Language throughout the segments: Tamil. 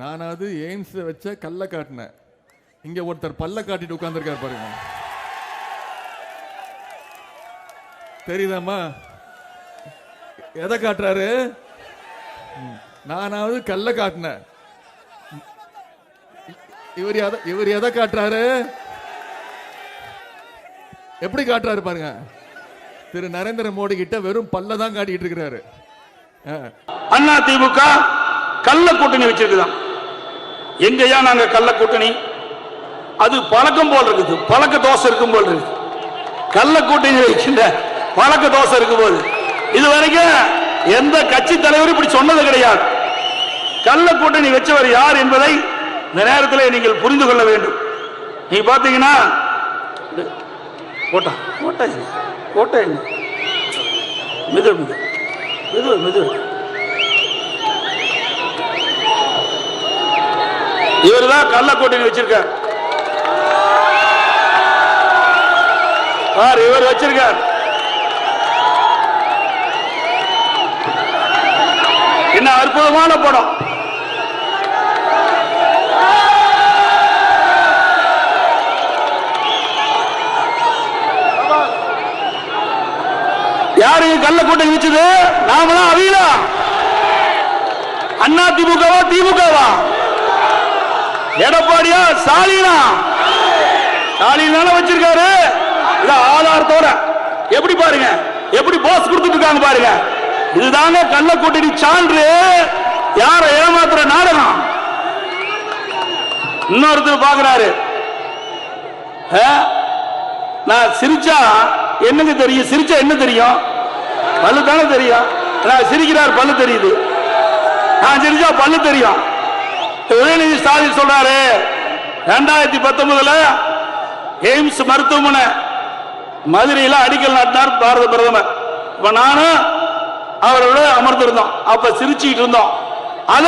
நானாவது எய்ம்ஸ் வச்ச கல்ல காட்டினேன். இங்க ஒருத்தர் பல்ல காட்டிட்டு உட்கார்ந்திருக்காரு பாருங்க. தெரியுதாம்மா? எதை காட்டுறாரு? நானாவது கல்ல காட்டினேன். இவர் எதை இவர் எதை காட்டுறாரு? எப்படி காட்டுறாரு பாருங்க. திரு நரேந்திர மோடி கிட்ட வெறும் பல்ல தான் காட்டிட்டு இருக்கிறாரு. ஆ. அண்ணா திமுக கள்ள கூட்டணி வச்சிருக்குதான் எங்கேயா நாங்க கள்ள கூட்டணி அது பழக்கம் போல் இருக்குது. பழக்க தோசை இருக்கும் போல் இருக்கு கள்ள கூட்டணி வைக்கின்ற பழக்க தோசை இருக்கும் போது. இது வரைக்கும் எந்த கட்சி தலைவரும் இப்படி சொன்னது கிடையாது. கள்ள கூட்டணி வச்சவர் யார் என்பதை இந்த நேரத்தில் நீங்கள் புரிந்து கொள்ள வேண்டும். நீங்க பாத்தீங்கன்னா கோட்டா கோட்டை கோட்டை மிது மிது மிது மிது இவர் தான் கள்ள கூட்டணி வச்சிருக்கார். பார் இவர் வச்சிருக்கார். என்ன அற்புதமான படம். யாரு கள்ள கூட்டணி வச்சது? நாமளா அவியலா அண்ணா திமுகவா திமுகவா? எடப்பாடியா ஸ்டாலினா? ஸ்டாலின் வச்சிருக்காரு. இத ஆதாரத்தோட எப்படி பாருங்க? எப்படி போஸ் கொடுத்துட்டு இருக்காங்க பாருங்க. இதுதாங்க கள்ள கூட்டணி சான்று. யார ஏமாத்துற நாடகம்? இன்னொருத்தர் பாக்குறாரு ஆ? நான் சிரிச்சா என்னங்க தெரியும்? சிரிச்சா என்ன தெரியும்? பல்லு தானே தெரியும். நான் சிரிக்கிறார் பல்லு தெரியுது. நான் சிரிச்சா பல்லு தெரியும். உதயநிதி ஸ்டாலின் சொல்றாரு ரெண்டாயிரத்தி பத்தொன்பதுல எய்ம்ஸ் மருத்துவமனை மதுரையில் அடிக்கல் நாட்டினார் பாரத பிரதமர். இப்ப நானும் அவரோட அமர்ந்திருந்தோம். அப்ப சிரிச்சுக்கிட்டு இருந்தோம். அத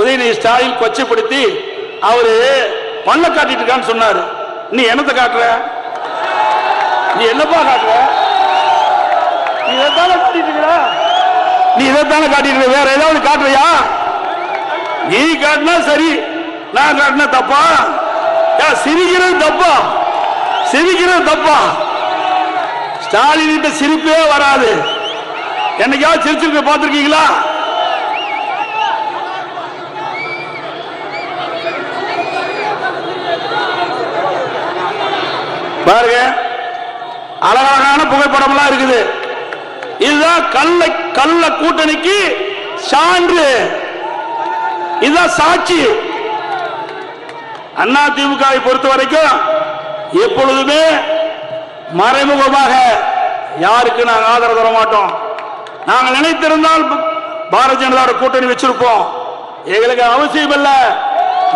உதயநிதி ஸ்டாலின் கொச்சைப்படுத்தி அவரு பண்ண காட்டிட்டு இருக்கான்னு சொன்னாரு. நீ என்னத்தை காட்டுற? நீ என்னப்பா காட்டுற? நீ இதைத்தானே காட்டிட்டு இருக்கிற நீ இதைத்தானே காட்டிட்டு இருக்க? வேற ஏதாவது காட்டுறியா? நீ காட்டினா சரி நான் காட்டினா தப்பா? சிரிக்கிறது தப்பா? சிரிக்கிறது தப்பா? ஸ்டாலின் கிட்ட சிரிப்பே வராது. என்னைக்காவது சிரிச்சிருக்க பார்த்திருக்கீங்களா? பாருங்க அழகழகான புகைப்படம்லாம் இருக்குது. இதுதான் கள்ள கள்ள கூட்டணிக்கு சான்று. இதுதான் சாட்சி. அண்ணா திமுகவை பொறுத்த வரைக்கும் எப்பொழுதுமே மறைமுகமாக யாருக்கு நாங்கள் ஆதரவு தர மாட்டோம். நாங்கள் நினைத்திருந்தால் பாரதிய ஜனதா கூட்டணி வச்சிருப்போம். எங்களுக்கு அவசியம் இல்ல.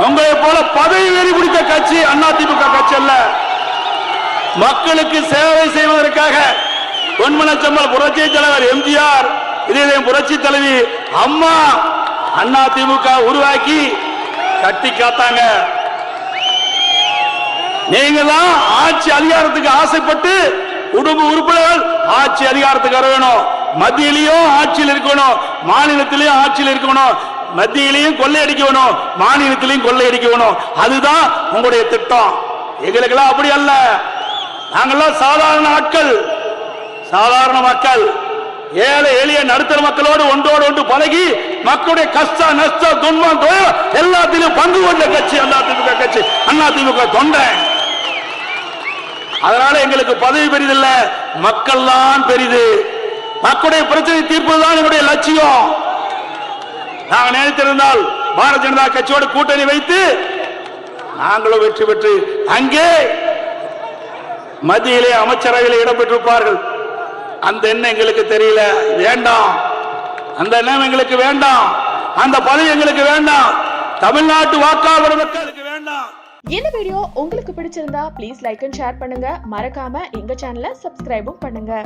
உங்களை போல பதவி வெறி பிடித்த கட்சி அண்ணா திமுக கட்சி அல்ல. மக்களுக்கு சேவை செய்வதற்காக பொன்மனச்சம்மல் புரட்சி தலைவர் எம்ஜிஆர் இதே புரட்சி தலைவி அம்மா அண்ணா திமுக உருவாக்கி கட்டி காத்தாங்க. நீங்க தான் ஆட்சி அதிகாரத்துக்கு ஆசைப்பட்டு குடும்ப உறுப்பினர்கள் ஆட்சி அதிகாரத்துக்கு வர வேணும். மத்தியிலையும் ஆட்சியில் இருக்கணும். மாநிலத்திலையும் ஆட்சியில் இருக்கணும். மத்தியிலையும் கொள்ளையடிக்கணும் மாநிலத்திலையும் கொள்ளையடிக்கணும் அதுதான் உங்களுடைய திட்டம். எங்களுக்கெல்லாம் அப்படி அல்ல. நாங்கெல்லாம் சாதாரண ஆட்கள். சாதாரண மக்கள். ஏழை எளிய நடுத்தர மக்களோடு ஒன்றோடு ஒன்று பழகி மக்களுடைய கஷ்ட நஷ்ட துன்பம் துயரம் எல்லாத்திலும் பங்கு கொண்ட கட்சி அண்ணா திமுக கட்சி. அண்ணா திமுக தொண்டை. அதனால எங்களுக்கு பதவி பெரிதில்ல. மக்கள் தான் பெரிது. மக்களுடைய பிரச்சனை தீர்ப்பதுதான் எங்களுடைய லட்சியம். நாங்கள் நினைத்திருந்தால் பாரதிய ஜனதா கட்சியோடு கூட்டணி வைத்து நாங்களும் வெற்றி பெற்று அங்கே மத்தியிலே அமைச்சரவையில் இடம்பெற்றிருப்பார்கள் அந்த எண்ணம் எங்களுக்கு தெரியல. வேண்டாம். அந்த எண்ணம் எங்களுக்கு வேண்டாம். அந்த பதவி எங்களுக்கு வேண்டாம். தமிழ்நாட்டு வாக்காளர் மக்களுக்கு வேண்டாம். இந்த வீடியோ உங்களுக்கு பிடிச்சிருந்தா ப்ளீஸ் லைக் அண்ட் ஷேர் பண்ணுங்க. மறக்காம எங்க சேனலை சப்ஸ்கிரைபும் பண்ணுங்க.